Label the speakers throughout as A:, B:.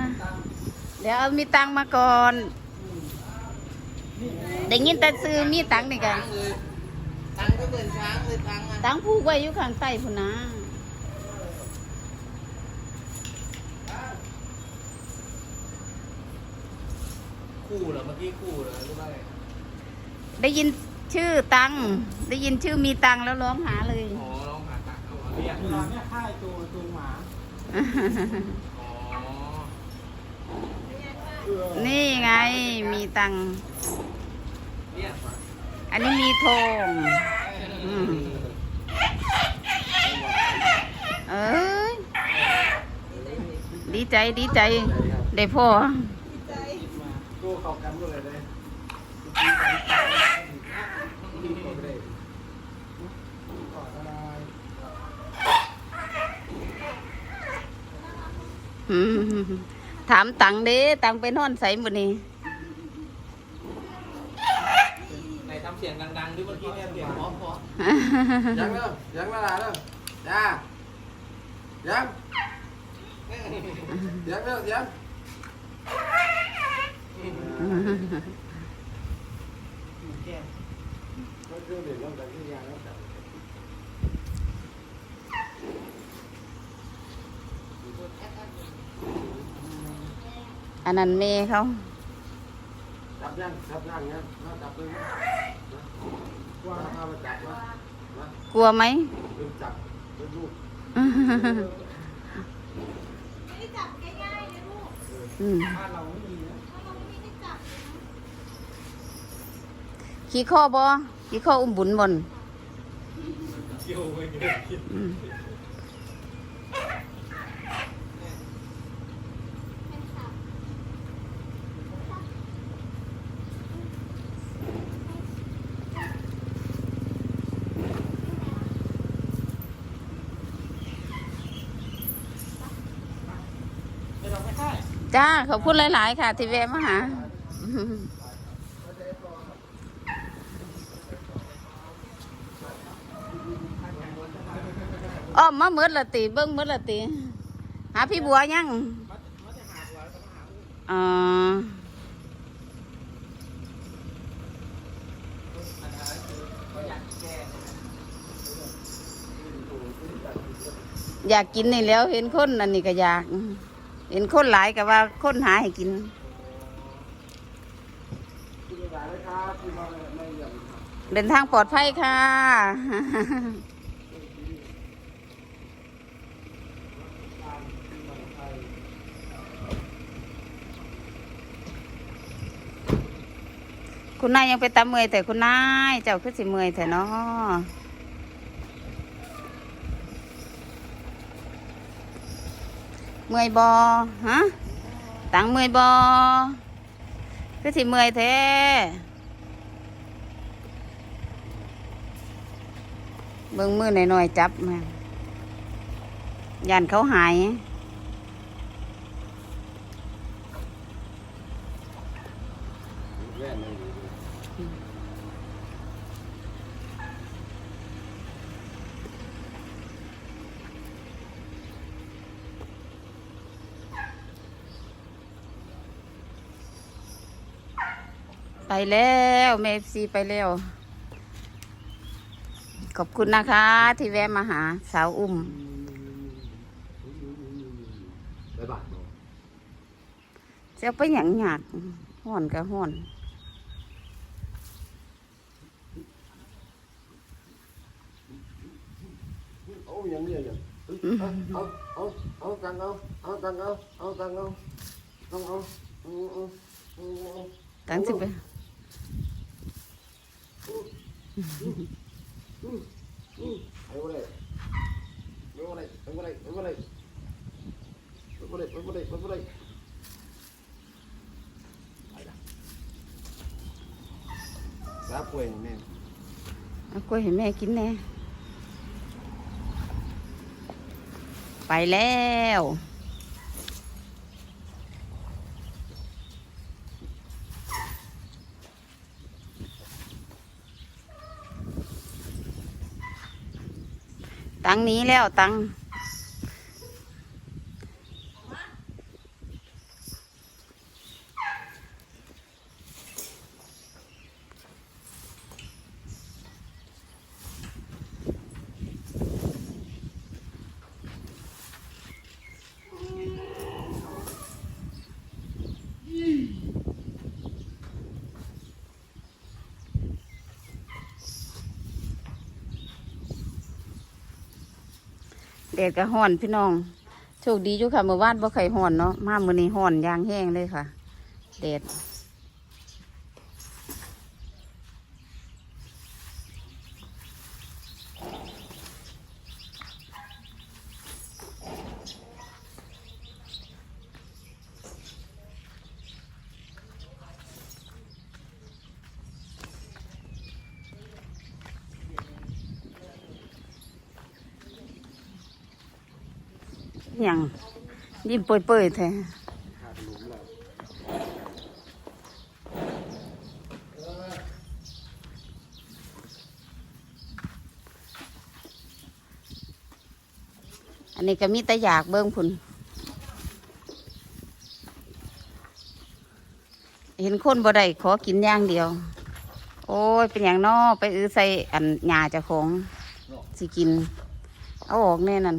A: อะเดี๋ยวเอามีตังค์มาก่อนได้ยินแต่ซื้อมีตังค์นี่กัน
B: เลยตังค์ก็เหมือนช้างเลยตังค์อะ
A: ตังค์ผูกไว้อยู่ข้างใต้พุ่นนะ
B: คู่เหรอเมื่อกี้คู่เหรอหรือว่าไง
A: ได้ยินชื่อตังค์ได้ยินชื่อมีตังค์แล้วร้องหาเลย
B: อ๋อลองหาตังค์เอาเรียก
C: ตอนเนี้ยค่ายตัวตัวหมา
B: อ๋อ
A: นี่ไงมีตัง อันนี้มีทองเอ้ยดีใจดีใจ ได้พ่อ
B: ตัวเข้ากันหมดเลยเลยดีกว่าเลย
A: อืม ถามตังเด้ตังไปนอนใส่หมดนี่
B: ไหนทำเสียงดังๆด้วยเมื่อกี้เนี่ยเสียงพราะเพราะ
D: ยังเด้อยังละลาเด้อจ้ายังยังเด้อยังก็คือเด็กเริ่มจากที่ยาแล้ว
A: อันนั้นเมเขา
D: จับยังจับยังเนี่ยมาจับเลยนะว่าถ้ามาจับนะ
A: กลัวไหม
D: ดึงจับดึงลูก
A: อืม
C: บ้าเราไม่มีนะ
A: ขี้ข้อบอขี้ข้ออุ้มบุญบน
B: เกี่ยวไปเกี่ยว
A: จ้าขอบคุณหลาย ๆ ค่ะ ที่แวะมาหาอ้อมมาเมืดละติเบิ้งเมืดละติหาพี่บัวยังอ๋ออยากกินนี่แล้วเห็นคนอันนี้ก็อยาก เห็นคนหลายก็ว่าคนหาให้กิน
D: เดิ
A: นทางปลอดภัยค่ะ คุณนายยังไปตามเมยแต่คุณนายเจ้าคือสิเมอยแต่เนาะ เมอยบอฮะตังเมอยบอคือสิเมอยแท้เบิ่งมือหน่อยๆจับมายันเขาหาย
D: แย่
A: ไปแล้วเมฟซีไปแล้ว ขอบคุณนะคะ ที่แวะมาหาสาวอุ้ม
D: บ๊ายบาย
A: จะไปหยังหยากห่อนกับห่อน
D: เอาอย่างนี้อย่างเอาเอาเอาตังเอาเอาตังเอาเอาตังเอาเอาเอาเอาเอาเอา
A: ตั้งสิไป
D: ไปบ่ได้ไปบ่ได้ไปบ่ได้ไปบ่ได้ไปบ่ได้ไปบ่ได้ไปบ่ได้ไปละรับป่วยแม่
A: เอากล้วยให้แม่กินแน่ไปแล้ว ตังนี้แล้วตัง ดดก็ห่อนพี่น้อง โชคดีอยู่ค่ะเมื่อวานบ่ไข่ห่อนเนาะมาเมื่อนี้ห่อนยางแห้งเลยค่ะแดด ยังยิ้มเปื่อยๆแท้อันนี้ก็มีแต่อยากเบิ่งพุ่นเห็นคนบ่ได้ขอกินอย่างเดียว โอ้ย เป็นอย่างนอไปอื้อใส่อันหญ้าเจ้าของสิกิน เอาออกแน่นั่น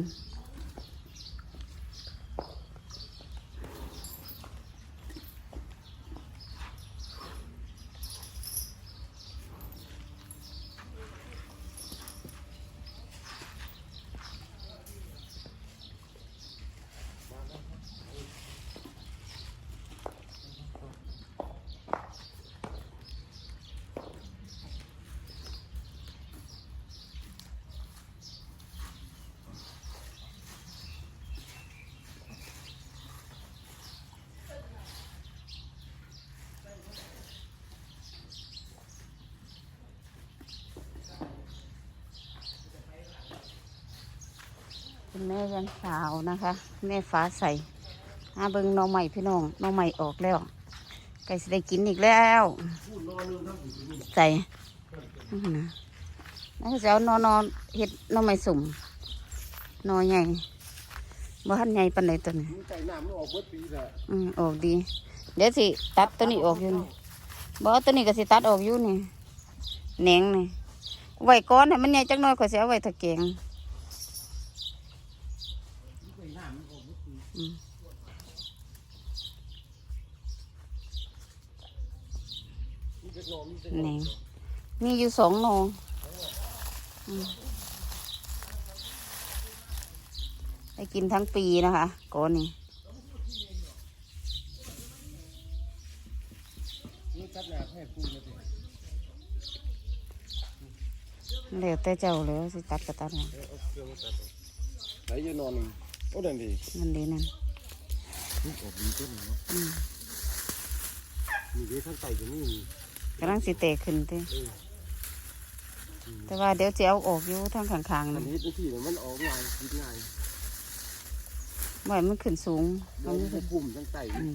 A: แม่ยังสาวนะคะ แม่ฟ้าใสหาเบิงน้องใหม่พี่น้องน้องใหม่ออกแล้วใกล้สิได้กินอีกแล้วใส่นั่นนะแล้วก็จะเอานอนอนเห็ดน้องใหม่สุ่มนอใหญ่บ่ทันใหญ่ปานใดตัวนี้
D: นไก่น้ำมันออกเบิดปีแหละ
A: อืมออกดี เดี๋ยวสิตัดตัวนี้ออกอยู่นี่บ่ตัวนี้ก็สิตัดออกอยู่นี่แหนงนี่ไว้ก้อนให้มันใหญ่จักหน่อยก็สิเอาไว้ตะแกง
D: มีเล็ก นี่มี
A: อยู่สองโหนได้กินทั้งปีนะคะก้อนนี้
D: นี่ตัดหน้าให้ปูนะสิ
A: แล้วแต่เจ้าเลยสิตัดก็ตัดนะ
D: ตัดไหนจะนอนนี่ โอ้ดันดี
A: นั่นดีนั่น
D: นี่ออกดีต้นเนาะ
A: อืม
D: มีเด้ทั้งไก่ก็มี
A: กำลังสิแตกขึ้นเต้
D: เออ
A: แต่ว่าเดี๋ยวจะเอาออกอยู่ทางข้างๆ
D: อั
A: นั่
D: น
A: น
D: นี้ที่ที่มันออกง่ายกินง่าย
A: ไว้มันขึ้นสูง
D: มั
A: มัน
D: น
A: ไม่ขึ้น
D: ปุ่มทั้งไก่
A: อืม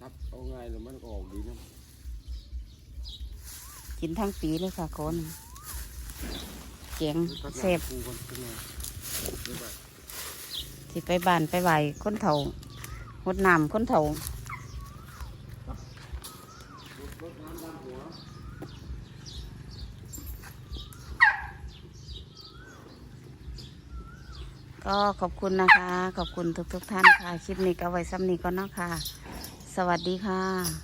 D: ครับเอาง่ายแล้วมันก็ออกดีนะ
A: กินทั้งปีเลยค่ะก้อนนี้เกียง
D: ตัดหน้า
A: เซ่บ
D: ปูกันขึ้นมาเดี๋ยวก่อน
A: สิไปบ้านไปไหวคนเฒ่าหดน้ำคนเฒ่าก็ขอบคุณนะคะ ขอบคุณทุกๆท่านค่ะ คลิปนี้ก็ไว้ซ้ำนี้ก็นาะค่ะ สวัสดีค่ะ